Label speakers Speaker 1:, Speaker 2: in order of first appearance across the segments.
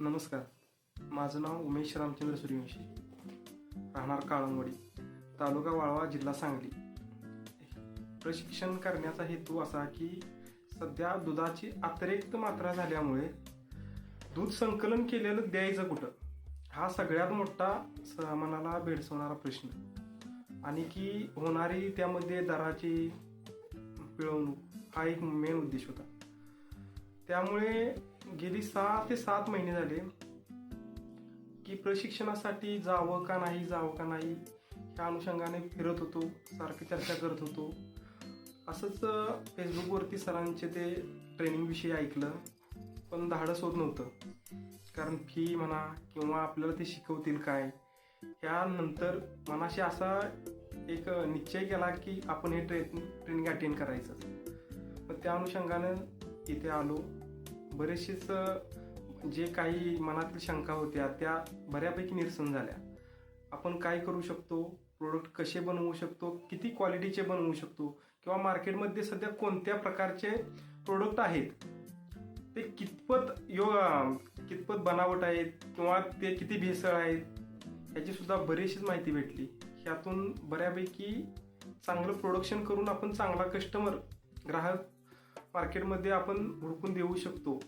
Speaker 1: नमस्कार. माझं नाव उमेश रामचंद्र सूर्यवंशी. राहणार काळंबवाडी तालुका वाळवा जिल्हा सांगली. प्रशिक्षण करण्याचा हेतू असा की सध्या दुधाची अतिरिक्त मात्रा झाल्यामुळे दूध संकलन केलेलं द्यायचं कुठं? हा सगळ्यात मोठा सामानाला मनाला भेडसवणारा प्रश्न. आणि की होणारी त्यामध्ये दराची पिळवणूक हा एक मेन उद्देश होता. त्यामुळे गेली सहा ते सात महिने झाले की प्रशिक्षणासाठी जावं का नाही जावं का नाही ह्या अनुषंगाने फिरत होतो सारखी चर्चा करत होतो. असंच फेसबुकवरती सरांचे ते ट्रेनिंगविषयी ऐकलं पण धाडस होत नव्हतं. कारण फी म्हणा किंवा आपल्याला ते शिकवतील काय ह्यानंतर मनाशी असा एक निश्चय केला की आपण हे ट्रे ट्रेनिंग अटेंड करायचं. मग त्या अनुषंगानं इथे आलो. बरेचसेच जे काही मनातील शंका होत्या त्या बऱ्यापैकी निरसन झाल्या. आपण काय करू शकतो? प्रोडक्ट कसे बनवू शकतो? किती क्वालिटीचे बनवू शकतो? किंवा मार्केटमध्ये सध्या कोणत्या प्रकारचे प्रोडक्ट आहेत? ते कितपत यो कितपत बनावट आहेत? किंवा ते किती भेसळ आहेत? याची सुद्धा बरीचशीच माहिती भेटली. ह्यातून बऱ्यापैकी चांगलं प्रोडक्शन करून आपण चांगला कस्टमर ग्राहक मार्केटमध्ये आपण हुडकून देऊ शकतो.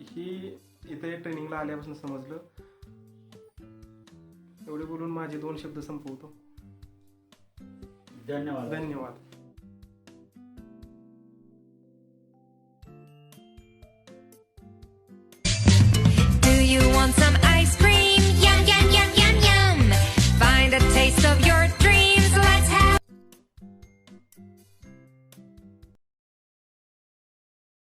Speaker 1: ही इथे ट्रेनिंगला आल्यापासून समजलं. एवढे बोलून माझे दोन शब्द संपवतो.
Speaker 2: धन्यवाद.
Speaker 1: धन्यवाद.